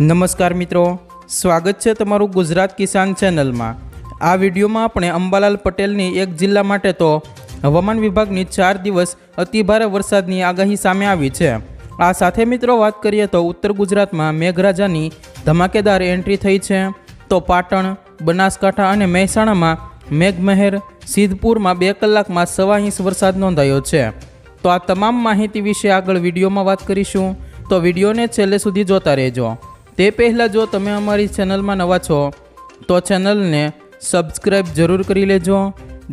નમસ્કાર મિત્રો, સ્વાગત છે તમારું ગુજરાત કિસાન ચેનલમાં. આ વિડીયોમાં આપણે અંબાલાલ પટેલની એક જિલ્લા માટે તો હવામાન વિભાગની ચાર દિવસ અતિભારે વરસાદની આગાહી સામે આવી છે. આ સાથે મિત્રો વાત કરીએ તો ઉત્તર ગુજરાતમાં મેઘરાજાની ધમાકેદાર એન્ટ્રી થઈ છે. તો પાટણ, બનાસકાંઠા અને મહેસાણામાં મેઘમહેર, સિદ્ધપુરમાં બે કલાકમાં સવા ઇંચ વરસાદ નોંધાયો છે. તો આ તમામ માહિતી વિશે આગળ વિડીયોમાં વાત કરીશું. તો વિડીયોને છેલ્લે સુધી જોતા રહેજો. તે પહેલાં જો તમે અમારી ચેનલમાં નવા છો, તો ચેનલને સબસ્ક્રાઈબ જરૂર કરી લેજો,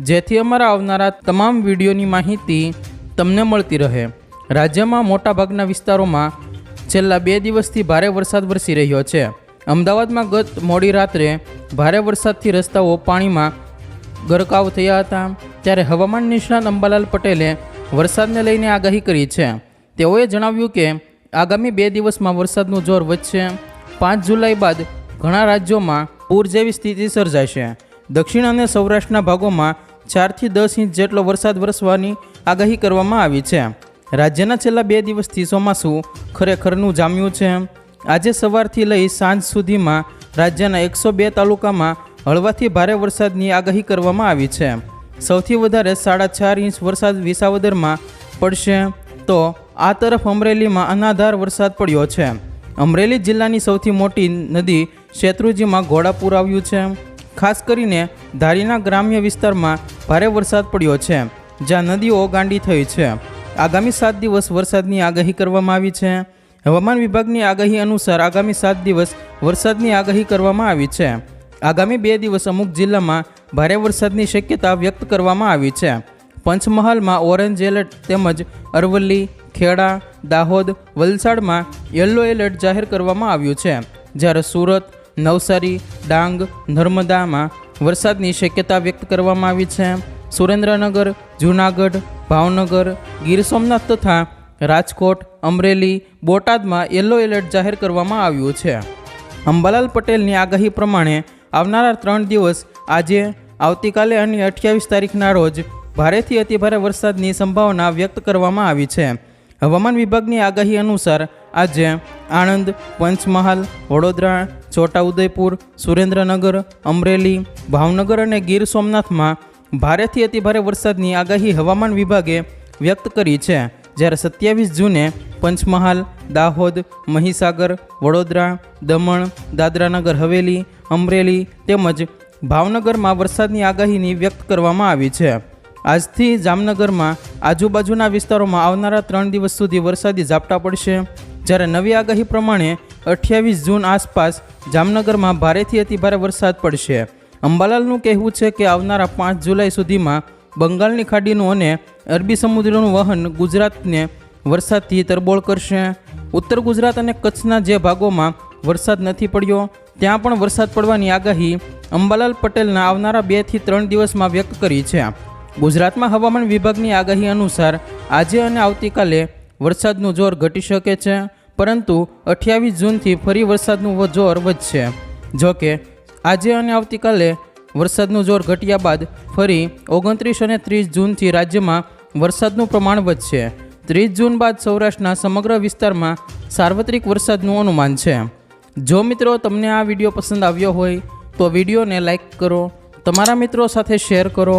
જેથી અમારા આવનારા તમામ વિડીયોની માહિતી તમને મળતી રહે. રાજ્યમાં મોટાભાગના વિસ્તારોમાં છેલ્લા બે દિવસથી ભારે વરસાદ વરસી રહ્યો છે. અમદાવાદમાં ગત મોડી રાત્રે ભારે વરસાદથી રસ્તાઓ પાણીમાં ગરકાવ થયા હતા, ત્યારે હવામાન નિષ્ણાત અંબાલાલ પટેલે વરસાદને લઈને આગાહી કરી છે. તેઓએ જણાવ્યું કે, આગામી બે દિવસમાં વરસાદનું જોર વધશે. પાંચ જુલાઈ બાદ ઘણા રાજ્યોમાં પૂર જેવી સ્થિતિ સર્જાશે દક્ષિણ અને સૌરાષ્ટ્રના ભાગોમાં ચારથી દસ ઇંચ જેટલો વરસાદ વરસવાની આગાહી કરવામાં આવી છે. રાજ્યના છેલ્લા બે દિવસથી ચોમાસું ખરેખરનું જામ્યું છે. આજે સવારથી લઈ સાંજ સુધીમાં રાજ્યના એકસો બે તાલુકામાં હળવાથી ભારે વરસાદની આગાહી કરવામાં આવી છે. સૌથી વધારે સાડા ચાર ઇંચ વરસાદ વિસાવદરમાં પડશે તો આ તરફ અમરેલીમાં અનાધાર વરસાદ પડ્યો છે. અમરેલી જિલ્લાની સૌથી મોટી નદી શેત્રુજીમાં ઘોડાપુર આવ્યું છે. ખાસ કરીને ધારીના ગ્રામ્ય વિસ્તારમાં ભારે વરસાદ પડ્યો છે, જ્યાં નદીઓ ગાંડી થઈ છે. આગામી સાત દિવસ વરસાદની આગાહી કરવામાં આવી છે. હવામાન વિભાગની આગાહી અનુસાર આગામી સાત દિવસ વરસાદની આગાહી કરવામાં આવી છે. આગામી બે દિવસ અમુક જિલ્લામાં ભારે વરસાદની શક્યતા વ્યક્ત કરવામાં આવી છે. પંચમહાલમાં ઓરેન્જ એલર્ટ તેમજ અરવલ્લી ખેડા, દાહોદ, વલસાડમાં યલો એલર્ટ જાહેર કરવામાં આવ્યું છે. જ્યારે સુરત, નવસારી, ડાંગ, નર્મદામાં વરસાદની શક્યતા વ્યક્ત કરવામાં આવી છે. સુરેન્દ્રનગર, જૂનાગઢ, ભાવનગર, ગીર સોમનાથ તથા રાજકોટ, અમરેલી, બોટાદમાં યલો એલર્ટ જાહેર કરવામાં આવ્યું છે. અંબાલાલ પટેલની આગાહી પ્રમાણે આવનારા ત્રણ દિવસ આજે, આવતીકાલે અને અઠ્યાવીસ તારીખના રોજ ભારેથી અતિભારે વરસાદની સંભાવના વ્યક્ત કરવામાં આવી છે. હવામાન વિભાગની આગાહી અનુસાર આજે આણંદ, પંચમહાલ, વડોદરા, છોટાઉદેપુર, સુરેન્દ્રનગર, અમરેલી, ભાવનગર અને ગીર સોમનાથમાં ભારેથી અતિભારે વરસાદની આગાહી હવામાન વિભાગે વ્યક્ત કરી છે. જ્યારે સત્યાવીસ જૂને પંચમહાલ, દાહોદ, મહીસાગર, વડોદરા, દમણ, દાદરાનગર, હવેલી, અમરેલી તેમજ ભાવનગરમાં વરસાદની આગાહીની વ્યક્ત કરવામાં આવી છે. આજથી જામનગરમાં આજુબાજુના વિસ્તારોમાં આવનારા ત્રણ દિવસ સુધી વરસાદી ઝાપટા પડશે. જ્યારે નવી આગાહી પ્રમાણે અઠ્યાવીસ જૂન આસપાસ જામનગરમાં ભારેથી અતિભારે વરસાદ પડશે. અંબાલાલનું કહેવું છે કે આવનારા પાંચ જુલાઈ સુધીમાં બંગાળની ખાડીનું અને અરબી સમુદ્રનું વહન ગુજરાતને વરસાદથી તરબોળ કરશે. ઉત્તર ગુજરાત અને કચ્છના જે ભાગોમાં વરસાદ નથી પડ્યો, ત્યાં પણ વરસાદ પડવાની આગાહી અંબાલાલ પટેલના આવનારા બેથી ત્રણ દિવસમાં વ્યક્ત કરી છે. ગુજરાતમાં હવામાન વિભાગની આગાહી અનુસાર આજે અને આવતીકાલે વરસાદનું જોર ઘટી શકે છે, પરંતુ અઠ્યાવીસ જૂનથી ફરી વરસાદનું જોર વધશે. જોકે, આજે અને આવતીકાલે વરસાદનું જોર ઘટ્યા બાદ ફરી ઓગણત્રીસ અને ત્રીસ જૂનથી રાજ્યમાં વરસાદનું પ્રમાણ વધશે. ત્રીસ જૂન બાદ સૌરાષ્ટ્રના સમગ્ર વિસ્તારમાં સાર્વત્રિક વરસાદનું અનુમાન છે. જો મિત્રો તમને આ વીડિયો પસંદ આવ્યો હોય, તો વિડીયોને લાઇક કરો, તમારા મિત્રો સાથે શેર કરો